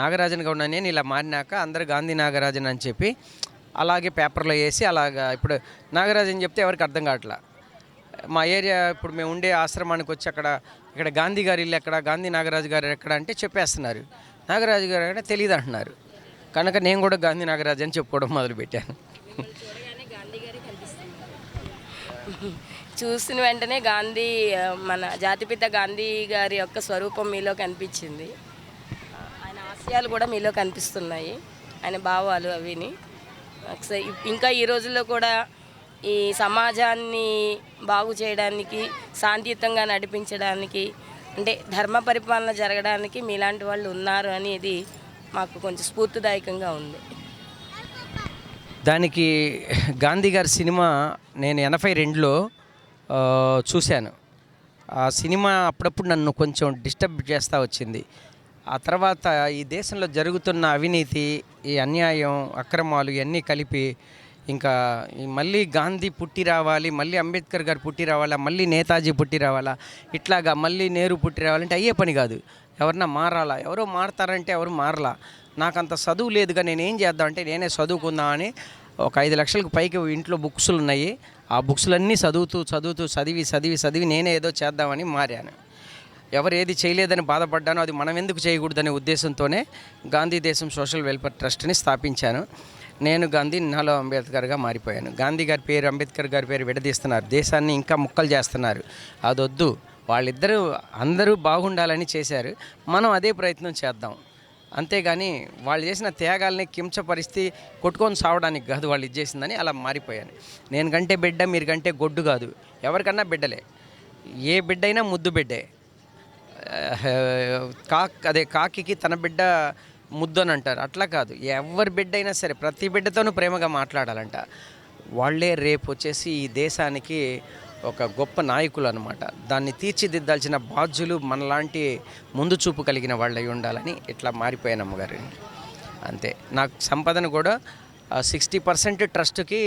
నాగరాజన్ గౌడ్ నేను ఇలా మారినాక అందరు గాంధీ నాగరాజన్ అని చెప్పి అలాగే పేపర్లో వేసి అలాగా ఇప్పుడు నాగరాజన్ చెప్తే ఎవరికి అర్థం కావట్లా? మా ఏరియా ఇప్పుడు మేము ఉండే ఆశ్రమానికి వచ్చి అక్కడ ఇక్కడ గాంధీ గారి ఇల్లు ఎక్కడ గాంధీ నాగరాజు గారు ఎక్కడ అంటే చెప్పేస్తున్నారు. నాగరాజు గారు ఎక్కడ తెలియదు అంటున్నారు. కనుక నేను కూడా గాంధీ నాగరాజు అని చెప్పుకోవడం మొదలుపెట్టాను. గాంధీ గారి చూసిన వెంటనే గాంధీ మన జాతిపిత గాంధీ గారి యొక్క స్వరూపం మీలో కనిపించింది. విషయాలు కూడా మీలో కనిపిస్తున్నాయి. ఆయన భావాలు అవిని. ఇంకా ఈ రోజుల్లో కూడా ఈ సమాజాన్ని బాగు చేయడానికి శాంతియుతంగా నడిపించడానికి అంటే ధర్మ పరిపాలన జరగడానికి మీలాంటి వాళ్ళు ఉన్నారు అనేది మాకు కొంచెం స్ఫూర్తిదాయకంగా ఉంది. దానికి గాంధీ గారి సినిమా నేను ఎనభై రెండులో చూశాను. ఆ సినిమా అప్పుడప్పుడు నన్ను కొంచెం డిస్టర్బ్ చేస్తూ వచ్చింది. ఆ తర్వాత ఈ దేశంలో జరుగుతున్న అవినీతి ఈ అన్యాయం అక్రమాలు ఇవన్నీ కలిపి ఇంకా మళ్ళీ గాంధీ పుట్టి రావాలి మళ్ళీ అంబేద్కర్ గారు పుట్టి రావాలా మళ్ళీ నేతాజీ పుట్టి రావాలా ఇట్లాగా మళ్ళీ నేరు పుట్టి రావాలంటే అయ్యే పని కాదు. ఎవరన్నా మారాలా? ఎవరో మారతారంటే ఎవరు మారలా? నాకు అంత చదువు లేదుగా నేను ఏం చేద్దామంటే నేనే చదువుకుందామని ఒక ఐదు లక్షలకు పైకి ఇంట్లో బుక్స్లు ఉన్నాయి. ఆ బుక్స్లన్నీ చదువుతూ చదువుతూ చదివి చదివి చదివి నేనే ఏదో చేద్దామని మారాను. ఎవరు ఏది చేయలేదని బాధపడ్డానో అది మనం ఎందుకు చేయకూడదనే ఉద్దేశంతోనే గాంధీ దేశం సోషల్ వెల్ఫేర్ ట్రస్ట్ని స్థాపించాను. నేను గాంధీ నాలో అంబేద్కర్గా మారిపోయాను. గాంధీ గారి పేరు అంబేద్కర్ గారి పేరు విడదీస్తున్నారు. దేశాన్ని ఇంకా ముక్కలు చేస్తున్నారు. అదొద్దు. వాళ్ళిద్దరూ అందరూ బాగుండాలని చేశారు. మనం అదే ప్రయత్నం చేద్దాం. అంతేగాని వాళ్ళు చేసిన త్యాగాల్ని కించపరిస్తే కొట్టుకొని సావడానికి కాదు వాళ్ళు ఇది చేసిందని అలా మారిపోయాను. నేను కంటే బిడ్డ మీరు కంటే గొడ్డు కాదు. ఎవరికన్నా బిడ్డలే. ఏ బిడ్డైనా ముద్దు బిడ్డే. కాక్ అదే కాకికి తన బిడ్డ ముద్దని అంటారు. అట్లా కాదు. ఎవరి బిడ్డ అయినా సరే ప్రతి బిడ్డతోనూ ప్రేమగా మాట్లాడాలంట. వాళ్ళే రేపు వచ్చేసి ఈ దేశానికి ఒక గొప్ప నాయకులు అనమాట దాన్ని తీర్చిదిద్దాల్సిన బాధ్యులు మనలాంటి ముందు చూపు కలిగిన వాళ్ళై ఉండాలని ఇట్లా మారిపోయాను అమ్మగారు. అంతే. నాకు సంపదను కూడా సిక్స్టీ పర్సెంట్ ట్రస్ట్కి